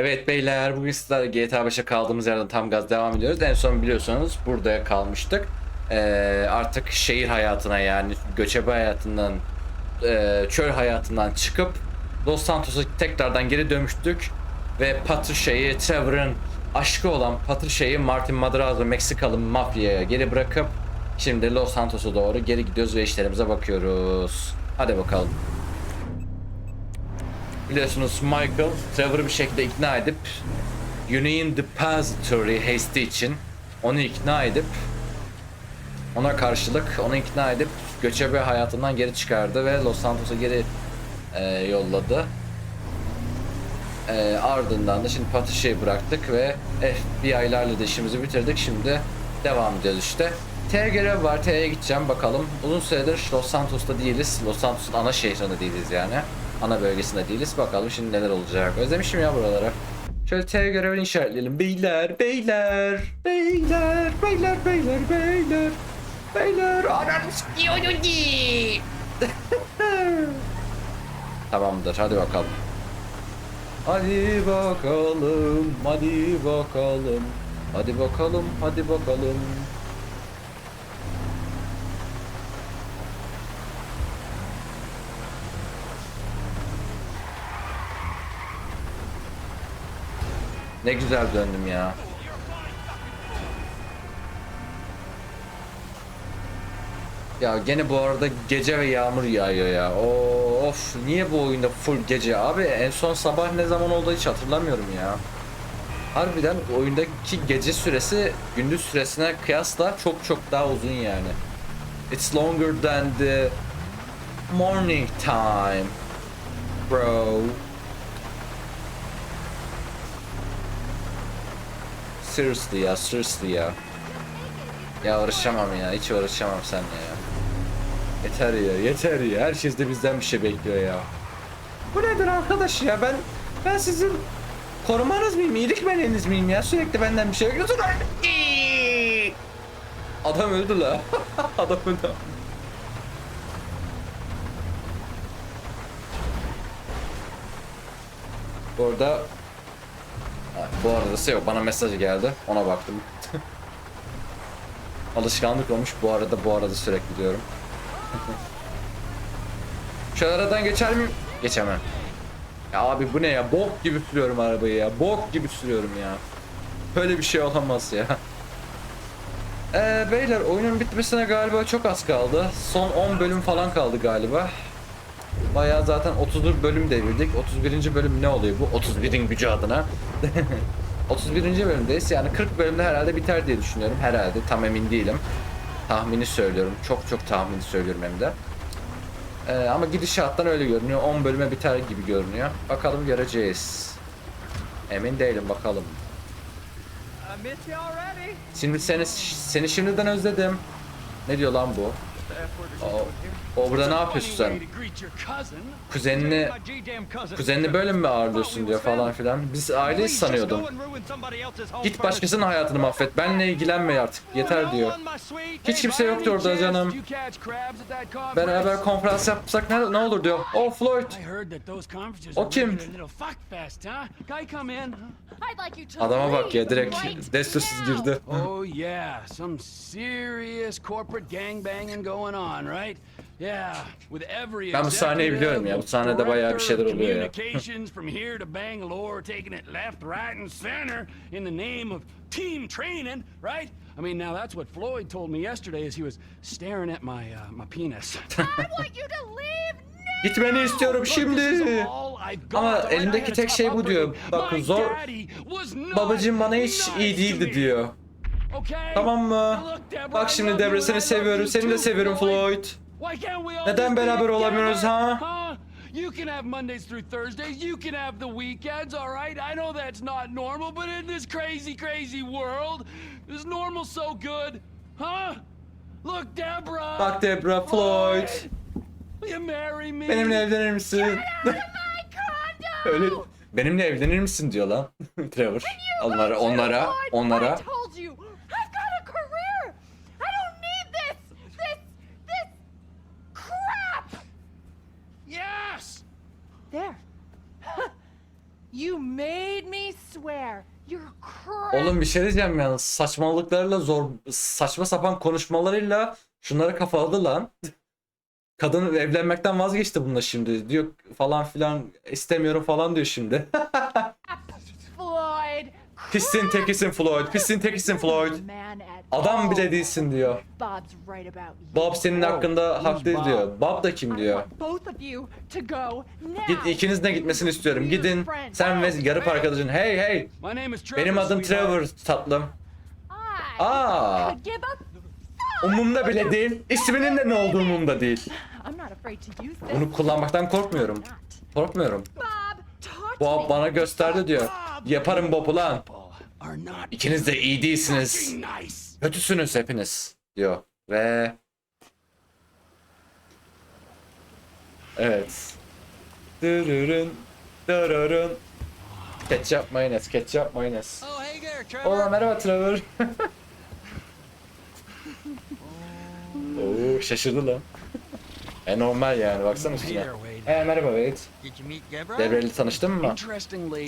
Evet beyler bugün sizlerle GTA 5'e kaldığımız yerden tam gaz devam ediyoruz. En son biliyorsunuz burada kalmıştık. Ee, artık şehir hayatına yani göçebe hayatından, e, çöl hayatından çıkıp Los Santos'a tekrardan geri dönmüştük. Ve Patricia'yı, Trevor'ın aşkı olan Patricia'yı Martin Madrazo Meksikalı mafyaya geri bırakıp şimdi Los Santos'a doğru geri gidiyoruz ve işlerimize bakıyoruz. Hadi bakalım. Biliyorsunuz Michael Trevor'ı bir şekilde ikna edip Union Depository Hasty için onu ikna edip ona karşılık onu ikna edip göçebe hayatından geri çıkardı ve Los Santos'a geri e, yolladı. E, ardından da şimdi Patricia'yı bıraktık ve FBI'larla da işimizi bitirdik. Şimdi devam ediyoruz işte. T görev var. T'ye gideceğim bakalım. Uzun süredir Los Santos'ta değiliz. Los Santos'un ana şehrinde değiliz yani. Ana bölgesinde değiliz. Bakalım şimdi neler olacak. Özlemişim ya buraları. Şöyle T görevini işaretleyelim. Beyler, beyler, beyler, beyler, beyler, beyler, beyler. Ananı sikiyordu ki. Tamamdır. Hadi bakalım. Hadi bakalım, hadi bakalım. Hadi bakalım, hadi bakalım. Ne güzel döndüm ya. Ya gene bu arada gece ve yağmur yağıyor ya. Oo, Of niye bu oyunda full gece abi? En son sabah ne zaman oldu hiç hatırlamıyorum ya. Harbiden oyundaki gece süresi gündüz süresine kıyasla çok çok daha uzun yani. It's longer than the morning time. Bro. Seriously ya, seriously ya. Ya uğraşamam ya, hiç uğraşamam seninle ya. Yeter ya, yeter ya. Herkes de bizden bir şey bekliyor ya. Bu nedir arkadaş ya? Ben ben sizin korumanız mıyım, iyilik meleğiniz miyim ya? Sürekli benden bir şey bekliyorsun. Adam öldü la. Adam öldü. Bu arada Bu arada yok bana mesaj geldi ona baktım. Alışkanlık olmuş bu arada bu arada sürekli diyorum. Şu aradan geçer miyim? Geçemem. Ya abi bu ne ya? Bok gibi sürüyorum arabayı ya. Bok gibi sürüyorum ya. Böyle bir şey olamaz ya. Ee, beyler oyunun bitmesine galiba çok az kaldı. Son 10 bölüm falan kaldı galiba. Bayağı zaten 31 bölüm devirdik. 31. bölüm ne oluyor bu? 31'in gücü adına. 31. bölümdeyiz. Yani 40 bölümde herhalde biter diye düşünüyorum. Herhalde. Tam emin değilim. Tahmini söylüyorum. Çok çok tahmini söylüyorum hem de. Ee, ama gidişattan öyle görünüyor. 10 bölüme biter gibi görünüyor. Bakalım göreceğiz. Emin değilim bakalım. Already. Şimdi seni seni şimdiden özledim. Ne diyor lan bu? O, o burada ne yapıyorsun sen? Kuzenini kuzenini böyle mi ağırlıyorsun diyor falan filan. Biz aileyiz sanıyordum. Git başkasının hayatını mahvet. Benle ilgilenme artık. Yeter diyor. Hiç kimse yoktu orada canım. Beraber konferans yapsak ne, ne olur diyor. Oh Floyd. O kim? Adama bak ya direkt destursuz girdi. Oh yeah, some serious corporate gangbanging going on, right? Yeah, with every Ben bu sahneyi biliyorum ya, bu sahnede bayağı bir şeyler oluyor ya. Communications from here to Bangalore, taking it left, right, and center in the name of team training, right? I mean, now that's what Floyd told me yesterday as he was staring at my uh, my penis. I want you to leave Gitmeni istiyorum şimdi. Ama elimdeki tek şey bu diyor. Bak zor. Babacım bana hiç iyi değildi diyor. Tamam mı? Bak şimdi Debra seni seviyorum. Seni de seviyorum Floyd. Neden beraber olamıyoruz ha? You can have Mondays through Thursdays. You can have the weekends, all right? I know that's not normal, but in this crazy, crazy world, is normal so good? Huh? Look, Deborah. Bak Debra, Floyd. Will you marry me? Benimle evlenir misin? Öyle benimle evlenir misin diyor lan Trevor. Onlara onlara onlara. I told you, I've got a career. I don't need this, this, this crap. Yes. There. You made me swear. You're crazy. Oğlum bir şey diyeceğim ya. Saçmalıklarıyla zor saçma sapan konuşmalarıyla şunları kafaladı lan. Kadın evlenmekten vazgeçti bununla şimdi. Diyor falan filan istemiyorum falan diyor şimdi. Floyd. Pissin tekisin Floyd. Pissin tekisin Floyd. Adam bile değilsin diyor. Bob senin hakkında haklı diyor. Bob da kim diyor. Git ikiniz de gitmesini istiyorum. Gidin. Sen ve yarı arkadaşın. Hey hey. Benim adım. Trevor tatlım. Aa. Umumda bile değil. İsminin de ne olduğu umumda değil. Bunu kullanmaktan korkmuyorum. Korkmuyorum. Bob, Bob bana gösterdi diyor. Yaparım Bob'u lan. Are not İkiniz de iyi değilsiniz. Kötüsünüz hepiniz diyor. Ve Evet. Dırırın, dırırın. Ketçap mayonez, ketçap mayonez. Oh, hey there, Trevor. Oo merhaba Trevor. Oo şaşırdı lan. E normal yani baksana üstüne. There, Wade. E merhaba Wade. İle tanıştın mı?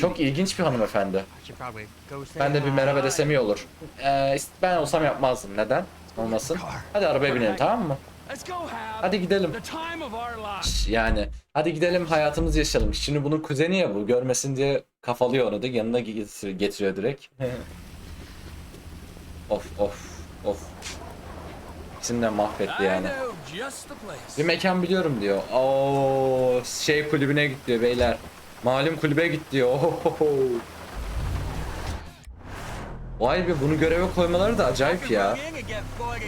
Çok ilginç bir hanımefendi. Ben de bir merhaba desem iyi olur. Ee, ben olsam yapmazdım. Neden? Olmasın. Hadi arabaya binelim tamam mı? Hadi gidelim. Yani hadi gidelim hayatımızı yaşayalım. Şimdi bunun kuzeni ya bu. Görmesin diye kafalıyor onu da yanına getir- getiriyor direkt. of of of. İkisini de mahvetti yani. Bir mekan biliyorum diyor. Oo şey kulübüne git diyor beyler. Malum kulübe git diyor. Ohohoho. Vay be bunu göreve koymaları da acayip ya.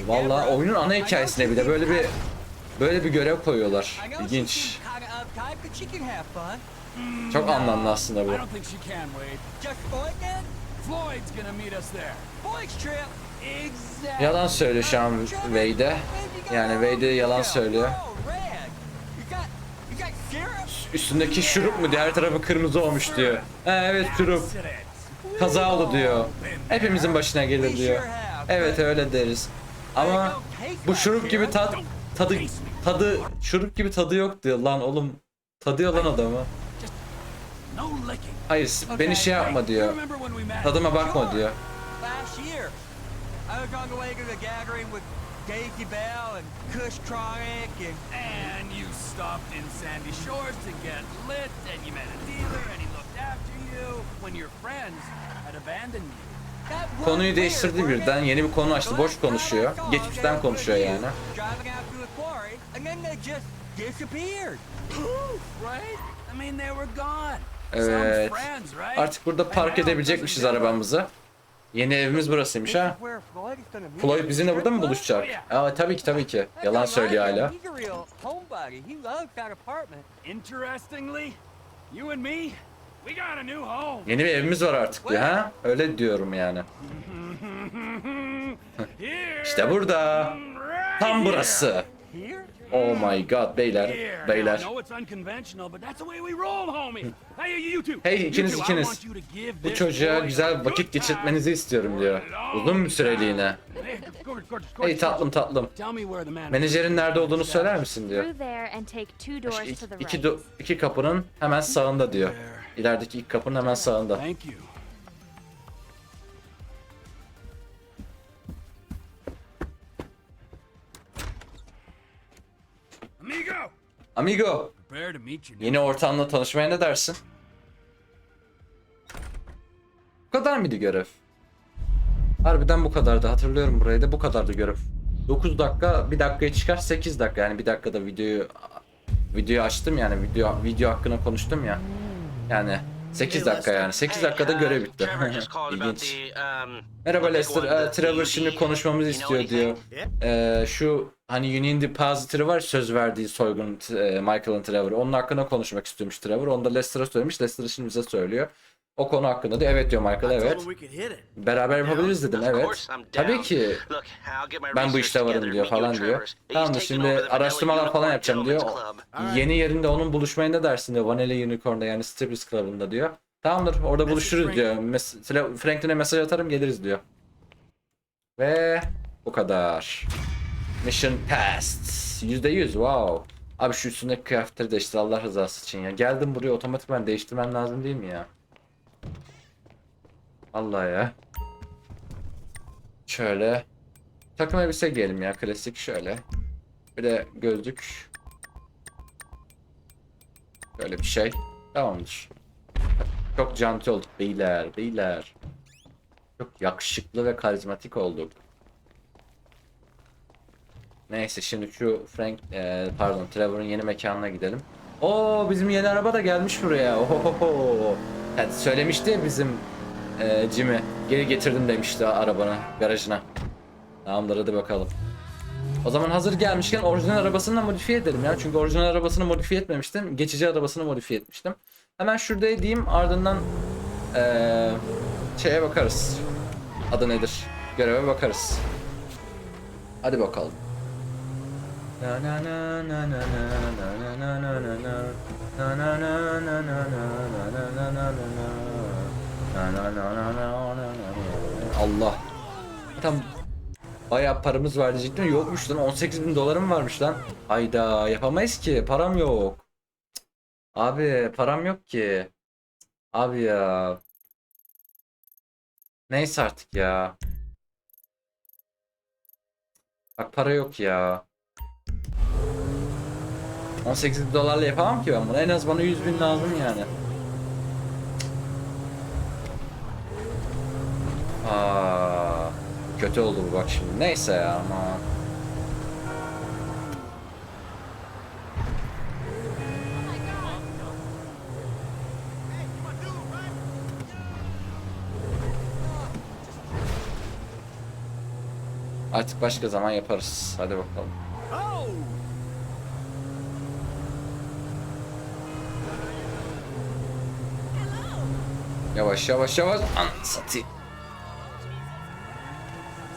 Vallahi oyunun ana hikayesine bile böyle bir böyle bir görev koyuyorlar. İlginç. Çok anlamlı aslında bu. Wade. Yalan söylüyor şu an Wade'e. Yani Wade'e yalan söylüyor. Üstündeki şurup mu diye her tarafı kırmızı olmuş diyor. Ha, evet şurup. Kaza oldu diyor. Hepimizin başına gelir diyor. Evet öyle deriz. Ama bu şurup gibi tat tadı tadı şurup gibi tadı yok diyor lan oğlum. Tadıyor lan adamı. Hayır beni şey yapma diyor. Tadıma bakma diyor. Was on the way to the gathering with Daisy Bell and Kush Tronic and And you stopped in Sandy Shores to get lit, and you met a dealer, and he looked after you when your friends had abandoned you. Konuyu değiştirdi birden. Yeni bir konu açtı. Boş konuşuyor. Geçmişten konuşuyor yani. you Driving out to the quarry, and then they just disappeared. Poof, right? I mean, they were gone. Evet. Some friends, right? Artık burada park edebilecekmişiz arabamızı. Yeni evimiz burasıymış ha. Floyd bizimle burada mı buluşacak? Aa tabii ki tabii ki. Yalan söylüyor hala. Yeni bir evimiz var artık diyor ha. Öyle diyorum yani. İşte burada. Tam burası. Oh my god beyler. Beyler. Now, I know it's unconventional, but that's the way we roll, homie. Hey, ikiniz, ikiniz. Bu çocuğa güzel vakit geçirtmenizi istiyorum diyor. Uzun bir süreliğine. Hey, tatlım tatlım. Menajerin nerede olduğunu söyler misin diyor. Doors İki, iki kapının hemen sağında diyor. İlerideki ilk kapının hemen sağında. Amigo, yeni ortamla tanışmaya ne dersin? Bu kadar mıydı görev? Harbiden bu kadardı. Hatırlıyorum burayı da bu kadardı görev. 9 dakika, 1 dakikaya çıkar 8 dakika. Yani 1 dakikada videoyu videoyu açtım yani video video hakkında konuştum ya. Yani 8 dakika yani. 8 dakikada görev bitti. İlginç. Merhaba Lester. Ee, Trevor şimdi konuşmamızı istiyor diyor. Ee, şu hani Union Depository var söz verdiği soygun e, Michael'ın Trevor'ı. Onun hakkında konuşmak istiyormuş Trevor. Onu da Lester'a söylemiş. Lester şimdi bize söylüyor. O konu hakkında da evet diyor Michael evet. Beraber yapabiliriz dedim evet. Tabii ki ben bu işte varım diyor falan diyor. Tamam da şimdi araştırmalar falan yapacağım diyor. Yeni yerinde onun buluşmaya ne dersin diyor. Vanilla Unicorn'da yani Strippers Club'ında diyor. Tamamdır orada buluşuruz diyor. Mes- Franklin'e mesaj atarım geliriz diyor. Ve bu kadar. Mission passed. %100 wow. Abi şu üstündeki kıyafetleri değiştir Allah rızası için ya. Geldim buraya otomatikman değiştirmen lazım değil mi ya? Allah ya. Şöyle. Takım elbise giyelim ya klasik şöyle. Bir de gözlük. Böyle bir şey. Tamamdır. Çok canti olduk beyler beyler. Çok yakışıklı ve karizmatik olduk. Neyse şimdi şu Frank e, pardon Trevor'ın yeni mekanına gidelim. Oo bizim yeni araba da gelmiş buraya. Ohohoho. Yani söylemişti bizim e, Jimmy. Geri getirdim demişti arabanı garajına. Tamamdır hadi bakalım. O zaman hazır gelmişken orijinal arabasını da modifiye edelim ya. Çünkü orijinal arabasını modifiye etmemiştim. Geçici arabasını modifiye etmiştim. Hemen şurada edeyim ardından eee şeye bakarız. Adı nedir? Göreve bakarız. Hadi bakalım. Allah. Tam bayağı paramız var diyecektim. Yokmuş lan. 18 bin dolarım varmış lan. Hayda yapamayız ki. Param yok. Abi param yok ki. Abi ya. Neyse artık ya. Bak para yok ya. 18 bin dolarla yapamam ki ben bunu. En az bana 100 bin lazım yani. Aa, kötü oldu bu bak şimdi. Neyse ya ama. Artık başka zaman yaparız. Hadi bakalım. Yavaş yavaş yavaş. An satayım.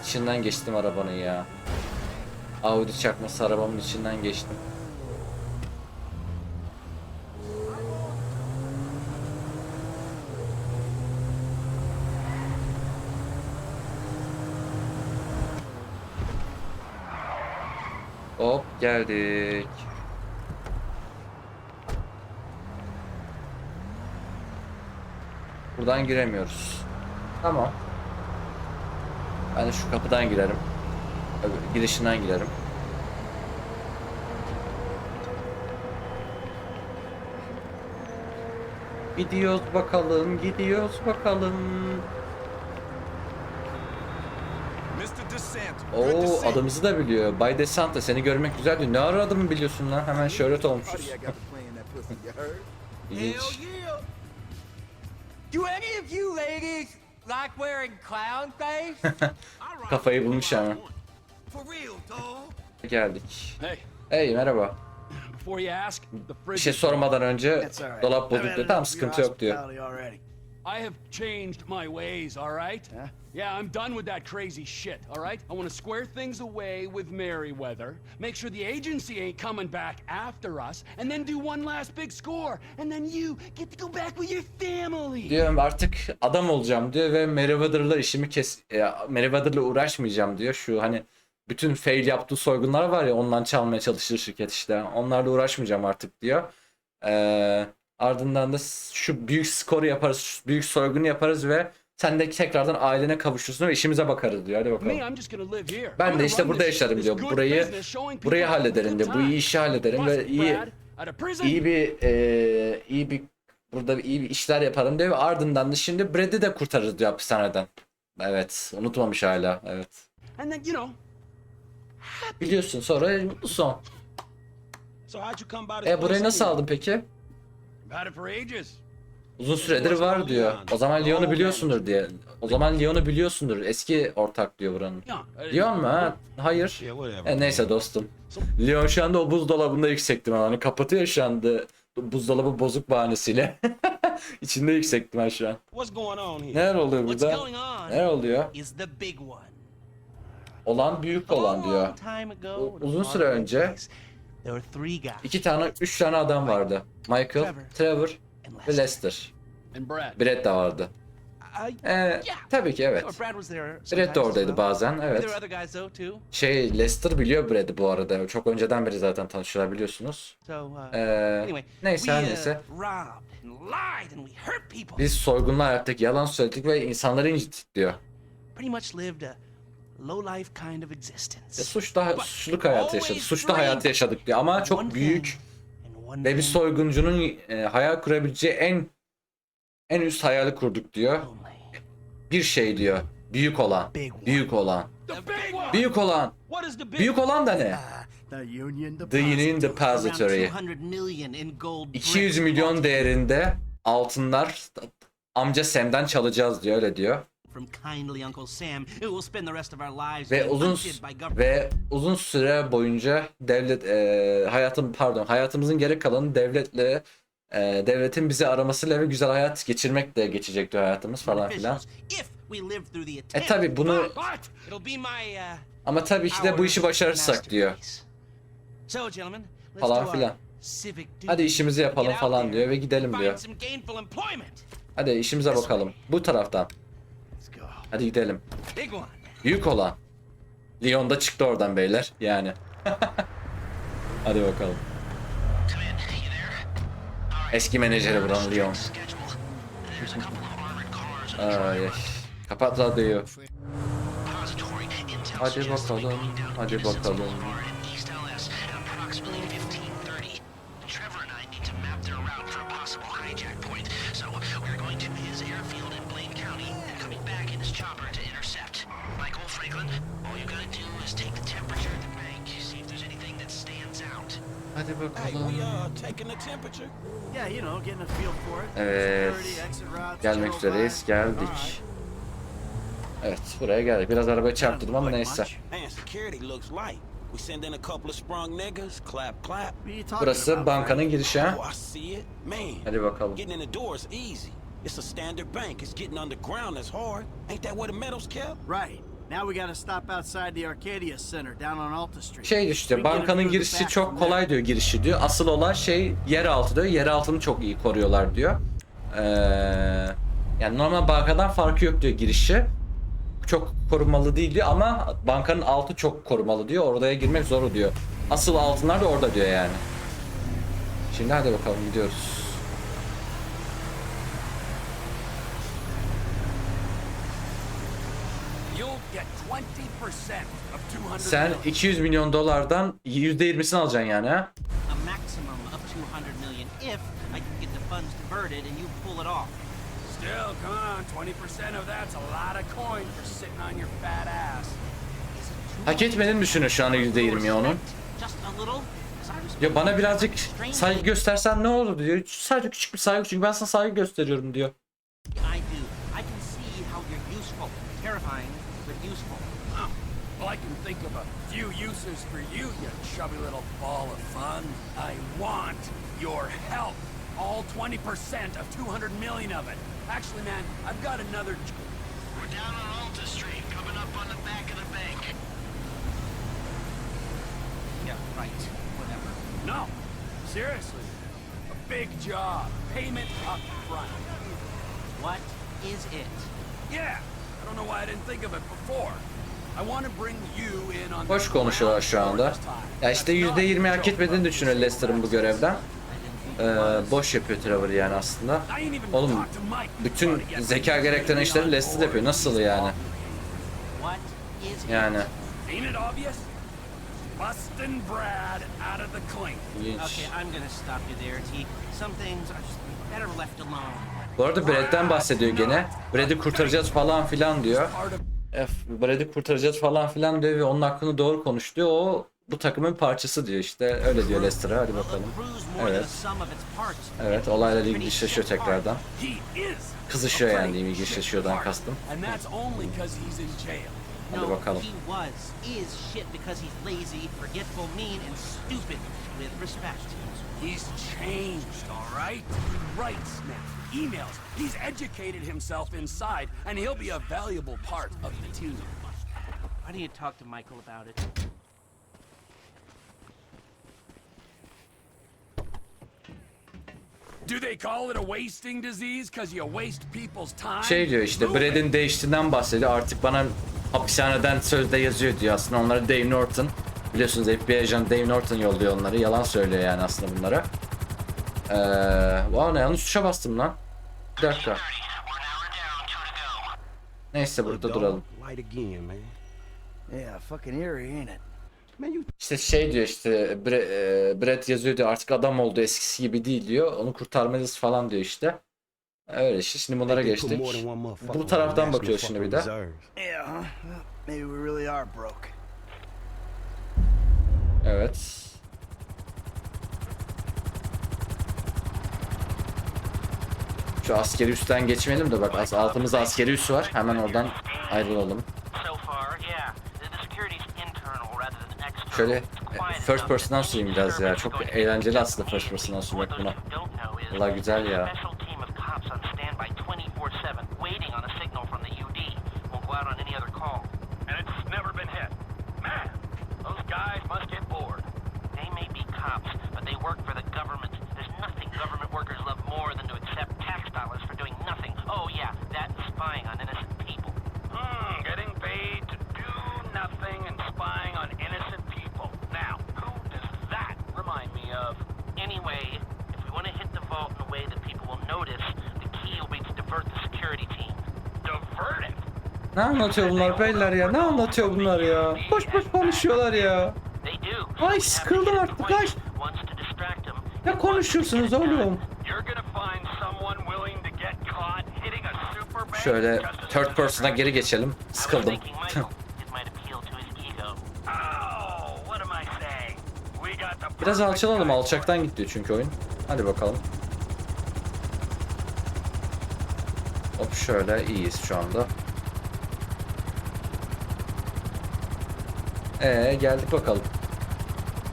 İçinden geçtim arabanın ya. Audi çakması arabamın içinden geçtim. Hop geldik. Buradan giremiyoruz. Tamam. Ben de şu kapıdan girerim. Girişinden girerim. Gidiyoruz bakalım, gidiyoruz bakalım. Oo adımızı da biliyor. Bay Desanta seni görmek güzel diyor. Ne ara adımı biliyorsun lan? Hemen şöhret olmuşuz. I Do any of you ladies like wearing clown face? Kafayı bulmuş yani. Geldik. Hey. Hey merhaba. Bir şey sormadan önce dolap bulduk diyor. Tamam sıkıntı yok diyor. I have changed my ways, all right? Huh? Yeah, I'm done with that crazy shit, all right? I want to square things away with Merryweather, make sure the agency ain't coming back after us, and then do one last big score, and then you get to go back with your family. Diyorum artık adam olacağım diyor ve Merryweather'la işimi kes e, Merryweather'la uğraşmayacağım diyor. Şu hani bütün fail yaptığı soygunlar var ya ondan çalmaya çalışır şirket işte. Onlarla uğraşmayacağım artık diyor. Ee, ardından da şu büyük skoru yaparız, şu büyük soygunu yaparız ve sen de tekrardan ailene kavuşursun ve işimize bakarız diyor. Hadi bakalım. Ben de işte burada yaşarım diyor. Burayı burayı hallederim diyor. Bu iyi işi hallederim ve iyi iyi bir e, iyi bir burada iyi bir işler yaparım diyor ve ardından da şimdi Brad'i de kurtarırız diyor hapishaneden. Evet, unutmamış hala. Evet. Biliyorsun sonra mutlu son. E burayı nasıl aldın peki? Uzun süredir var diyor. O zaman Lyon'u biliyorsundur diye. O zaman Lyon'u biliyorsundur. Eski ortak diyor buranın. Lyon mu ha? Hayır. E, neyse dostum. Lyon şu anda o buzdolabında yüksek Hani kapatıyor şu anda buzdolabı bozuk bahanesiyle. İçinde yüksek ihtimal şu an. Neler oluyor burada? Neler oluyor? Olan büyük olan diyor. Uzun süre önce İki tane, üç tane adam vardı. Michael, Trevor ve Lester. Brett de vardı. Ee, tabii ki evet. Brett de oradaydı bazen, evet. Şey, Lester biliyor Brett'i bu arada. Çok önceden beri zaten tanışıyorlar biliyorsunuz. Ee, neyse her neyse. Biz soygunlar yaptık, yalan söyledik ve insanları incittik diyor low life kind of E, existence. suçlu, suçluluk hayatı yaşadık. Suçlu hayatı yaşadık diyor ama çok büyük ve bir soyguncunun e, hayal kurabileceği en en üst hayali kurduk diyor. only. Bir şey diyor. Büyük olan. Büyük olan. Büyük olan. Büyük olan da ne? The Union Depository. 200 million in gold 200 bricks milyon değerinde altınlar amca Sam'den çalacağız diyor öyle diyor. From kindly Uncle Sam, who will spend the rest of our lives Ve uzun ve uzun süre boyunca devlet e, hayatım pardon hayatımızın geri kalanı devletle e, devletin bizi aramasıyla ve güzel hayat geçirmekle geçecek diyor hayatımız falan filan. E tabi bunu uh, ama tabii ki de bu işi başarırsak diyor. Falan filan. Hadi işimizi yapalım falan diyor ve gidelim diyor. Hadi işimize bakalım. Bu taraftan. Hadi gidelim. Büyük olan. Leon da çıktı oradan beyler. Yani. Hadi bakalım. Eski menajeri buranın Leon. Ay, ay. Kapat radyoyu. Hadi bakalım. Hadi bakalım. For it. Evet. Gelmek üzereyiz. Geldik. Evet buraya geldik. Biraz arabayı çarptırdım ama neyse. Burası bankanın girişi ha. Oh, Hadi bakalım. It's a standard bank. It's getting underground that's hard. Ain't that where the metal's kept? Right. Now we gotta stop outside the Arcadia Center down on Alta Street. Şey işte bankanın girişi çok kolay diyor girişi diyor. Asıl olan şey yeraltı diyor. Yeraltını çok iyi koruyorlar diyor. Ee, yani normal bankadan farkı yok diyor girişi. Çok korumalı değil diyor ama bankanın altı çok korumalı diyor. Oraya girmek zor diyor. Asıl altınlar da orada diyor yani. Şimdi hadi bakalım gidiyoruz. You'll get 20% of 200 Sen million. 200 milyon dolardan %20'sini alacaksın yani ha. A maximum of 200 million if I can get the funds diverted and you pull it off. Still, come on, 20% of that's a lot of coin for sitting on your fat ass. Is it too Hak etmediğini düşünüyor şu anda %20'yi onun. Ya bana birazcık saygı göstersen ne olur diyor. Sadece küçük bir saygı çünkü ben sana saygı gösteriyorum diyor. Few uses for you, you chubby little ball of fun. I want your help. All 20% of 200 million of it. Actually, man, I've got another... We're down on Alta Street, coming up on the back of the bank. Yeah, right. Whatever. No, seriously. A big job. Payment up front. What is it? Yeah, I don't know why I didn't think of it before. Boş konuşuyorlar şu anda. Ya işte That's not %20 a hak etmediğini düşünüyor Lester'ın bu görevden. Ee, boş yapıyor Trevor yani aslında. Oğlum bütün zeka gerektiren işleri Lester yapıyor. Nasıl yani? Yani? Busting Brad out of the clink. Okay, I'm gonna stop you there, T. Some things are just better left alone. Bu arada Brad'den bahsediyor gene. Brad'i kurtaracağız falan filan diyor. Brad'i kurtaracağız falan filan diyor ve onun hakkında doğru konuş diyor. O bu takımın parçası diyor işte. Öyle diyor Lester'a. Hadi bakalım. Evet. Evet olayla ilgilileşiyor shit tekrardan. Kızışıyor yani ilginçleşiyordan part. kastım. Hadi bakalım. He's changed, all right? He writes now, emails. He's educated himself inside, and he'll be a valuable part of the team. Why don't you talk to Michael about it? Do they call it a wasting disease because you waste people's time? Şey diyor işte. Brad'in değiştiğinden bahsediyor. Artık bana hapishaneden sözde yazıyor diyor. Aslında onları Dave Norton. Biliyorsunuz FBI ajanı Dave Norton yolluyor onları. Yalan söylüyor yani aslında bunlara. Eee... Wow ne yanlış tuşa bastım lan. Bir dakika. Neyse burada duralım. İşte şey diyor işte Bre- e, Brett yazıyor diyor artık adam oldu eskisi gibi değil diyor. Onu kurtarmalıyız falan diyor işte. Öyle işte şimdi bunlara geçtik. Bu taraftan bakıyoruz şimdi bir de. reserves. Yeah, huh? Well, maybe we really are broke. Evet. Şu askeri üstten geçmeyelim de bak altımızda askeri üs var. Hemen oradan ayrılalım. Şöyle e, first person'dan süreyim biraz ya. Çok eğlenceli aslında first person'dan sürmek buna. Vallahi güzel ya. Ne anlatıyor bunlar beyler ya? Ne anlatıyor bunlar ya? Boş boş konuşuyorlar ya. Ay, sıkıldım artık, ay. Ne konuşuyorsunuz oğlum? Şöyle third person'a geri geçelim. Sıkıldım. Biraz alçalalım. Alçaktan gidiyor çünkü oyun. Hadi bakalım. Hop şöyle iyiyiz şu anda. Ee geldik bakalım.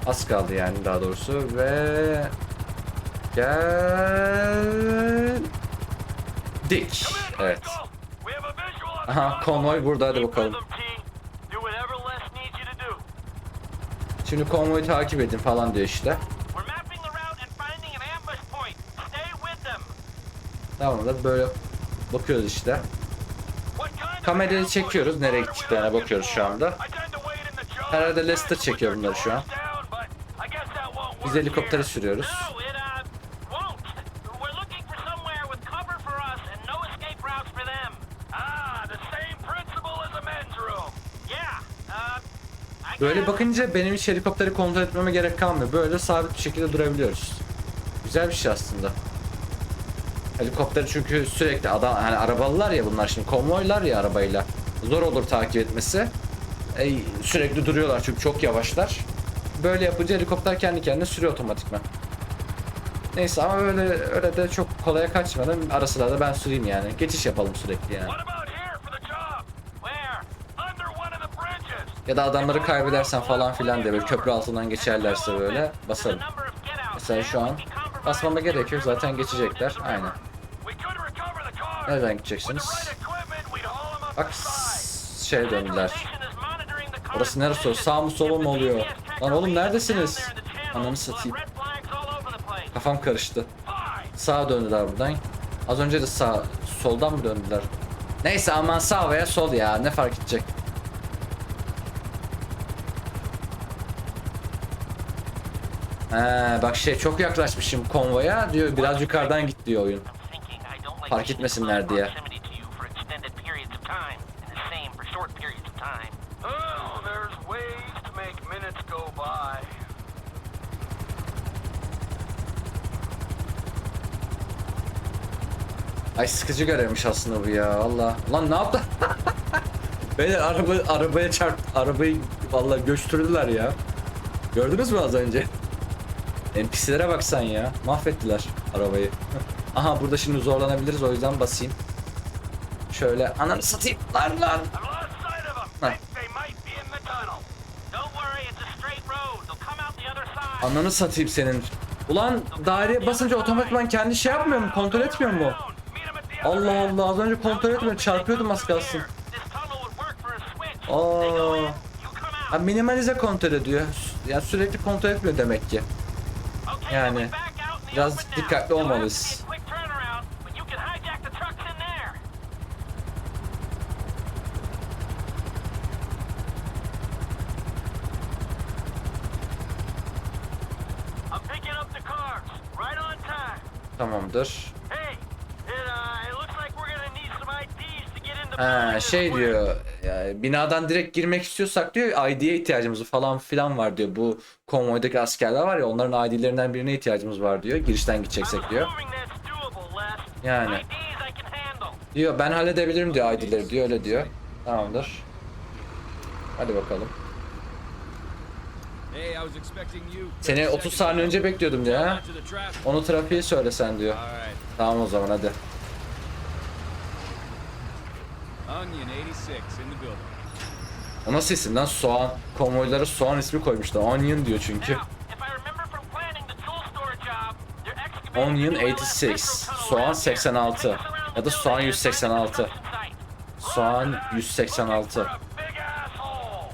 Az kaldı yani daha doğrusu ve geldik. Come in, Evet. Aha konvoy burada hadi bakalım. Şimdi konvoyu takip edin falan diyor işte. Tamam da böyle bakıyoruz işte. Kamerayı çekiyoruz, nereye gittiklerine bakıyoruz şu anda. Herhalde press çekiyor bunları şu an. Biz work helikopteri here. sürüyoruz. Böyle bakınca benim hiç helikopteri kontrol etmeme gerek kalmıyor. Böyle sabit bir şekilde durabiliyoruz. Güzel bir şey aslında. Helikopter çünkü sürekli adam hani arabalılar ya bunlar şimdi konvoylar ya arabayla. Zor olur takip etmesi. E, sürekli duruyorlar çünkü çok yavaşlar. Böyle yapınca helikopter kendi kendine sürüyor otomatikman. Neyse ama öyle öyle de çok kolaya kaçmadan ara sıra da ben süreyim yani. Geçiş yapalım sürekli yani. Ya da adamları kaybedersen falan filan diye böyle köprü altından geçerlerse böyle outs Mesela şu an basmama gerek yok zaten geçecekler. Aynen. Nereden gideceksiniz? Bak şeye döndüler. Orası neresi o? position. Sağ mı If the oluyor? Lan oğlum neredesiniz? Ananı satayım. Kafam karıştı. Sağa döndüler buradan. Az önce de sağ, soldan mı döndüler? Neyse aman sağ veya sol ya ne fark edecek? He, bak şey çok yaklaşmışım konvoya diyor biraz yukarıdan git diyor oyun. Fark etmesinler diye. proximity to you for extended periods of time, and the same for short periods of time. Oh, there's ways to make minutes go by. Ay sıkıcı görevmiş aslında bu ya Allah. Lan ne yaptı? Beyler araba arabaya çarp arabayı vallahi göçtürdüler ya. Gördünüz mü az önce? NPC'lere bak sen ya. Mahvettiler arabayı. Aha burada şimdi zorlanabiliriz o yüzden basayım. Şöyle ananı satayım lan lan. Side. Ananı satayım senin. Ulan daireye basınca otomatikman kendi şey yapmıyor mu? Kontrol etmiyor mu? Allah. Allah az önce kontrol etmiyor. Çarpıyordum az kalsın. Aa. Ha, minimalize kontrol ediyor. Yani sürekli kontrol etmiyor demek ki. Yani. Biraz dikkatli olmalıyız. Quick Ha, şey diyor ya, binadan direkt girmek istiyorsak diyor ID'ye ihtiyacımız falan filan var diyor. Bu konvoydaki askerler var ya onların ID'lerinden birine ihtiyacımız var diyor. Girişten gideceksek diyor. Yani. Diyor ben halledebilirim diyor ID'leri diyor öyle diyor. Tamamdır. Hadi bakalım. Seni 30 saniye önce bekliyordum diyor ha. Onu trafiğe söylesen diyor. Tamam o zaman hadi. Onion 86 in the building. O nasıl isim lan? Soğan. Konvoylara soğan ismi koymuşlar. Onion diyor çünkü. Onion the new 86, electrical tunnel soğan around here. 86 Takes around ya da soğan building and 186. construction site. Soğan Looking for 186. a big asshole.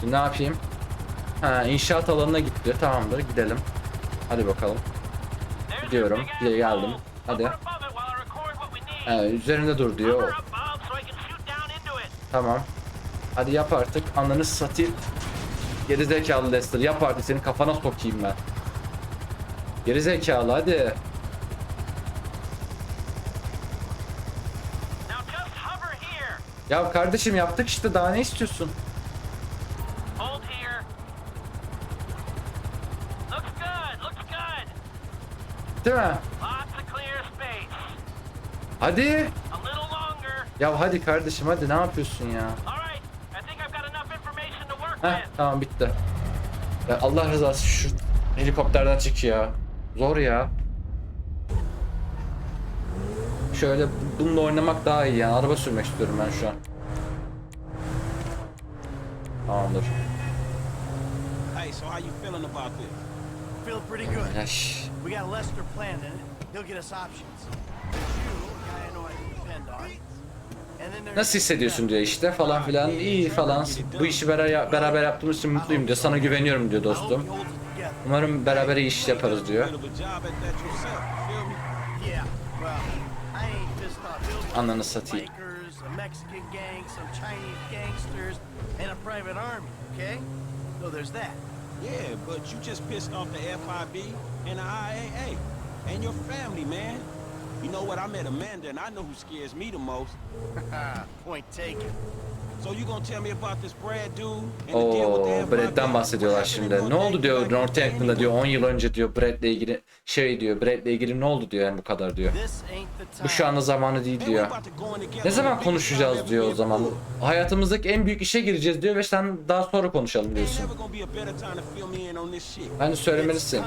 Şimdi ne yapayım? Ha inşaat alanına git diyor. Tamamdır gidelim. Hadi bakalım. Gidiyorum. Bir geldim. Hadi. Ha, üzerinde dur diyor. Tamam. Hadi yap artık. Ananı satayım. Geri zekalı Lester. Yap artık senin kafana sokayım ben. Geri zekalı hadi. Ya kardeşim yaptık işte daha ne istiyorsun? Değil mi? Hadi. Ya hadi kardeşim hadi ne yapıyorsun ya? Heh tamam bitti. Ya Allah rızası şu helikopterden çık ya. Zor ya. Şöyle bununla oynamak daha iyi yani. Araba sürmek istiyorum ben şu an. Tamamdır. Hey, so how you feeling about this? Feel pretty good. Yaş. We got Lester planned. He'll get us options. Nasıl hissediyorsun diyor işte falan filan. İyi falan. Bu işi beraber, yaptığımız için mutluyum diyor. Sana güveniyorum diyor dostum. Umarım beraber iyi iş yaparız diyor. Ananı satayım. Yeah, but you just pissed off the FIB and the IAA and your family, man. You know what? I met Amanda and I know who scares me the most. Point taken. So you gonna tell me about this Brad dude and the deal with the Oo? Brad'den bahsediyorlar şimdi. Ne oldu diyor Northampton'da diyor 10 yıl önce diyor Brad'le ilgili şey diyor Brad'le ilgili ne oldu diyor yani bu kadar diyor. Bu şu anda zamanı değil diyor. Ne zaman konuşacağız diyor o zaman. Hayatımızdaki en büyük işe gireceğiz diyor ve sen daha sonra konuşalım diyorsun. Bence söylemelisin.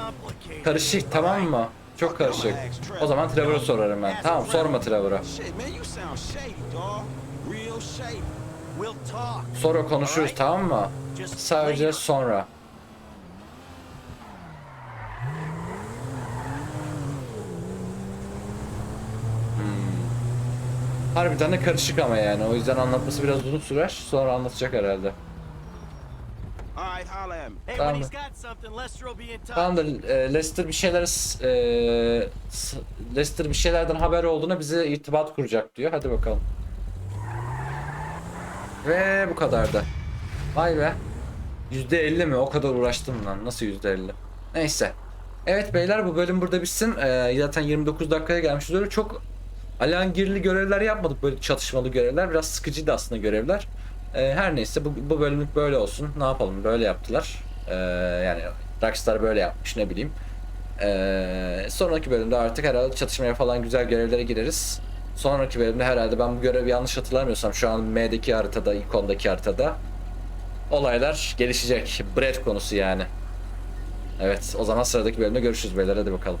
Karışık tamam mı? Çok karışık. O zaman Trevor'a sorarım ben. Tamam sorma Trevor'a. Sonra konuşuruz tamam mı? Sadece sonra. Hmm. Harbiden de karışık ama yani. O yüzden anlatması biraz uzun sürer. Sonra anlatacak herhalde. All right, holla at me. Hey, Tamam. when he's got something, Lester will be in touch. Tamamdır. e, Lester bir şeyler e, Lester bir şeylerden haber olduğuna bize irtibat kuracak diyor. Hadi bakalım. Ve bu kadar da. Vay be. %50 mi? O kadar uğraştım lan. Nasıl %50? Neyse. Evet beyler bu bölüm burada bitsin. Ee, zaten 29 dakikaya gelmiş oluyor. Çok alangirli görevler yapmadık. Böyle çatışmalı görevler. Biraz sıkıcıydı aslında görevler. Ee, her neyse bu, bu bölümlük böyle olsun. Ne yapalım? Böyle yaptılar. Ee, yani Rockstar böyle yapmış ne bileyim. Ee, sonraki bölümde artık herhalde çatışmaya falan güzel görevlere gireriz. Sonraki bölümde herhalde ben bu görevi yanlış hatırlamıyorsam şu an M'deki haritada, ikondaki haritada olaylar gelişecek. Brad konusu yani. Evet o zaman sıradaki bölümde görüşürüz beyler hadi bakalım.